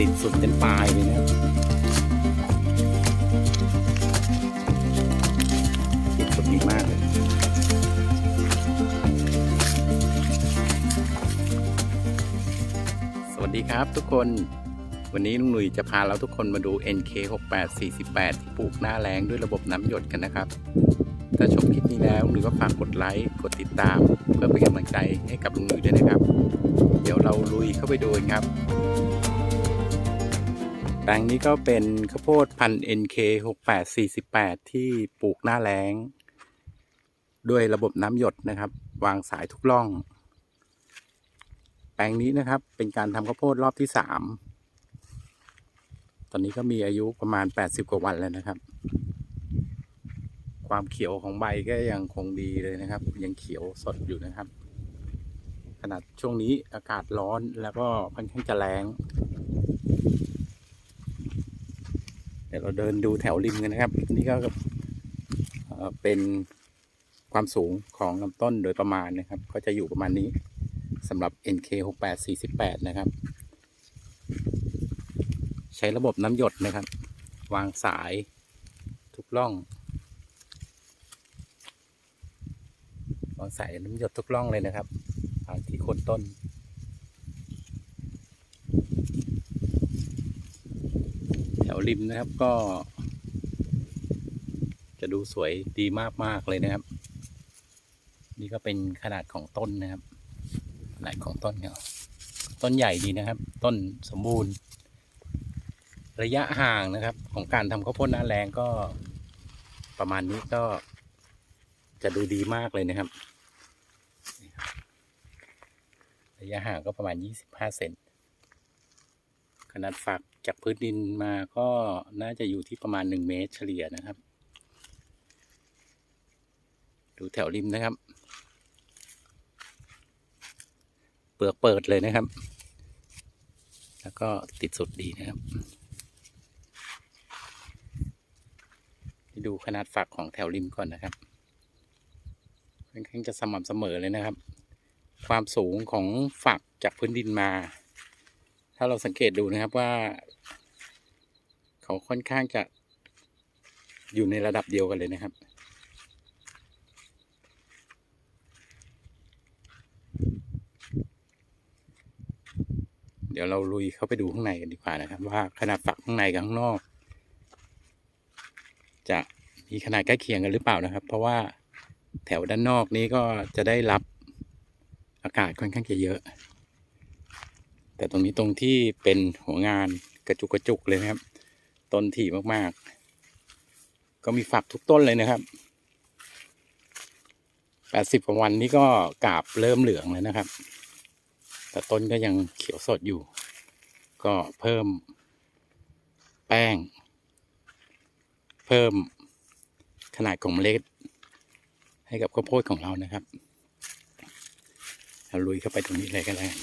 ติดสุดเป็นปลายเลยนะติดสุดดีมากเลยสวัสดีครับทุกคนวันนี้ลุงหนุ่ยจะพาเราทุกคนมาดู NK 6848 ที่ปลูกหน้าแรงด้วยระบบน้ำหยดกันนะครับ ถ้าชมคลิปนี้แล้วหนุ่ยก็ฝากกดไลค์ กดติดตาม เพื่อเป็นกำลังใจให้กับลุงหนุ่ยด้วยนะครับ เดี๋ยวเราลุยเข้าไปดูกันครับ ลงนี้ก็เป็นข้าวโพดพันธุ์ NK 6848 ที่ปลูกหน้าแล้ง ด้วยระบบน้ำหยดนะครับ วางสายทุกร่อง แปลงนี้นะครับเป็นการทำข้าวโพดรอบที่สามตอนนี้ก็มีอายุประมาณ 80 กว่าวันแล้วนะครับ ความเขียวของใบก็ยังคงดีเลยนะครับ ยังเขียวสดอยู่นะครับ ขนาดช่วงนี้อากาศร้อนแล้วก็ค่อนข้างจะแรง เดี๋ยวเราเดินดูแถวริมกันนะครับ นี่ก็เป็นความสูงของลำต้นโดยประมาณนะครับ ก็จะอยู่ประมาณนี้สำหรับ NK 6848นะครับ ใช้ระบบน้ำหยดนะครับ วางสายทุกร่องวางสายน้ำหยดทุกร่องเลยนะครับที่โคนต้น ริมนะครับก็ จะดูสวยดีมาก ๆ เลยนะครับ นี่ก็เป็นขนาดของต้นนะครับ ขนาดของต้นเนี่ยต้นใหญ่ดีนะครับ ต้นสมบูรณ์ ระยะห่างนะครับ ของการทำข้าวโพดหน้าแรงก็ประมาณนี้ก็จะดูดีมากเลยนะครับ ระยะห่างก็ประมาณ 25 เซน ขนาดฝักจากพื้นดินมาก็น่าจะอยู่ที่ประมาณ 1 เมตรเฉลี่ยนะครับ ดูแถวริมนะครับ เปลือกเปิดเลยนะครับ แล้วก็ติดสุดดีนะครับ ดูขนาดฝักของแถวริมก่อนนะครับค่อนข้างจะสม่ำเสมอเลยนะครับ ความสูงของฝักจากพื้นดินมา ถ้าเราสังเกตดูนะครับว่า เขาค่อนข้างจะอยู่ในระดับเดียวกันเลยนะครับ เดี๋ยวเราลุยเข้าไปดูข้างในกันดีกว่านะครับ ว่าขนาดฝักข้างในกับข้างนอก จะมีขนาดใกล้เคียงกันหรือเปล่านะครับ เพราะว่าแถวด้านนอกนี้ก็จะได้รับอากาศค่อนข้างจะเยอะ แต่ตรงนี้ตรงที่เป็นหัวงานกระจุกกระจุกเลยนะครับ ต้นถี่มากๆ ก็มีฝักทุกต้นเลยนะครับแปดสิบกว่าวันนี้ก็กาบเริ่มเหลืองแล้วนะครับ แต่ต้นก็ยังเขียวสดอยู่ ก็เพิ่มแป้ง เพิ่มขนาดของเมล็ด ให้กับข้าวโพดของเรานะครับเราลุยเข้าไปตรงนี้เลยก็แล้วกัน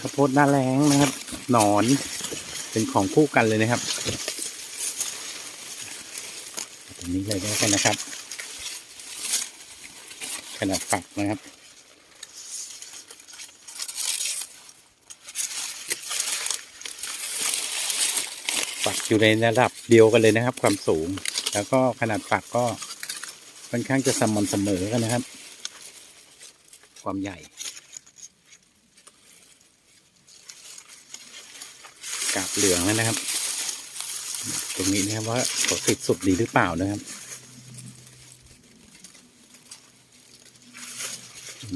ข้าวโพดหน้าแรงนะครับ หนอนเป็นของคู่กันเลยนะครับตรงนี้เลยก็แล้วกันนะครับ ขนาดฝักนะครับฝักอยู่ในระดับเดียวกันเลยนะครับ ความสูง แล้วก็ขนาดฝักก็ค่อนข้างจะสม่ำเสมอกันนะครับ ความใหญ่ กาบเหลืองแล้วนะครับ ตรงนี้นะครับว่าเขาติดสุดดีหรือเปล่านะครับ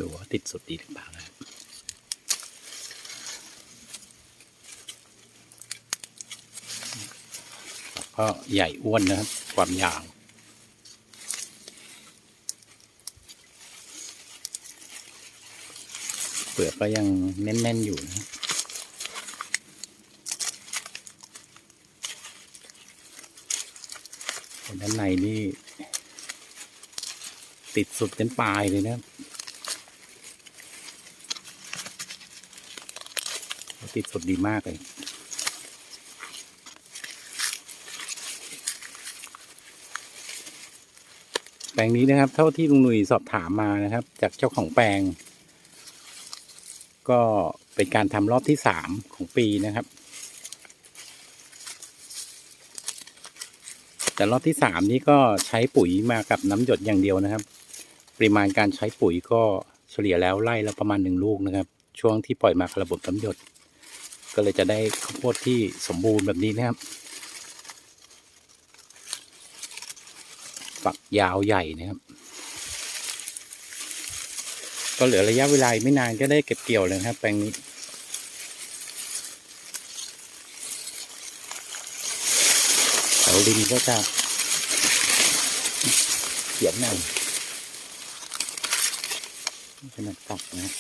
ดูว่าติดสุดดีหรือเปล่านะครับก็ใหญ่อ้วนนะครับ ความยาวเปลือกก็ยังแน่น ๆ อยู่นะครับ ด้านในนี่ ติดสุดเป็นปลายเลยนะ ติดสุดดีมากเลยแปลงนี้นะครับ เท่าที่ลุงหนุ่ยสอบถามมานะครับ จากเจ้าของแปลง ก็เป็นการทำรอบที่สามของปีนะครับ แต่รอบที่สามนี้ก็ใช้ปุ๋ยมากับน้ำหยดอย่างเดียวนะครับ ปริมาณการใช้ปุ๋ยก็เฉลี่ยแล้วไล่ละประมาณหนึ่งลูกนะครับ ช่วงที่ปล่อยมากระบบน้ำหยด ก็เลยจะได้ข้าวโพดที่สมบูรณ์แบบนี้นะครับ ฝักยาวใหญ่นะครับ ก็เหลือระยะเวลาไม่นานก็ได้เก็บเกี่ยวเลยครับแปลงนี้ แถวริมก็จะเขียนหน่อยขนาดตักนะครับ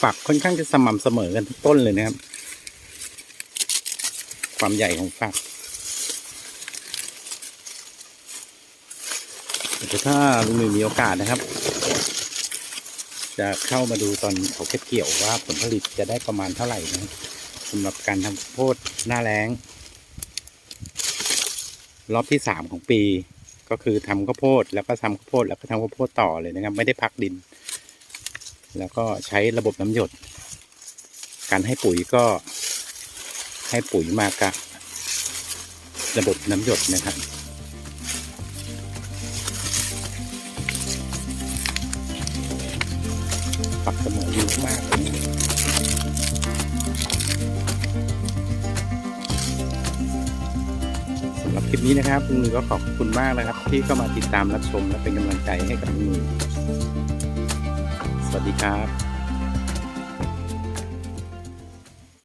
ฝักค่อนข้างจะสม่ำเสมอกันทุกต้นเลยนะครับ ความใหญ่ของฝัก เดี๋ยวถ้าลุงหนึ่งมีโอกาสนะครับ จะเข้ามาดูตอนเขาเก็บเกี่ยวว่าผลผลิตจะได้ประมาณเท่าไหร่นะสำหรับการทำโพดหน้าแล้งรอบที่สามของปี ก็คือทำข้าวโพดแล้วก็ทำข้าวโพดแล้วก็ทำข้าวโพดต่อเลยนะครับ ไม่ได้พักดิน แล้วก็ใช้ระบบน้ำหยด การให้ปุ๋ยก็ให้ปุ๋ยมากับระบบน้ำหยดนะครับ เสมออยู่มากเลยสำหรับคลิปนี้นะครับคุณมือก็ขอบคุณมากนะครับ ที่เข้ามาติดตามรับชมและเป็นกำลังใจให้กับลุงมือสวัสดีครับ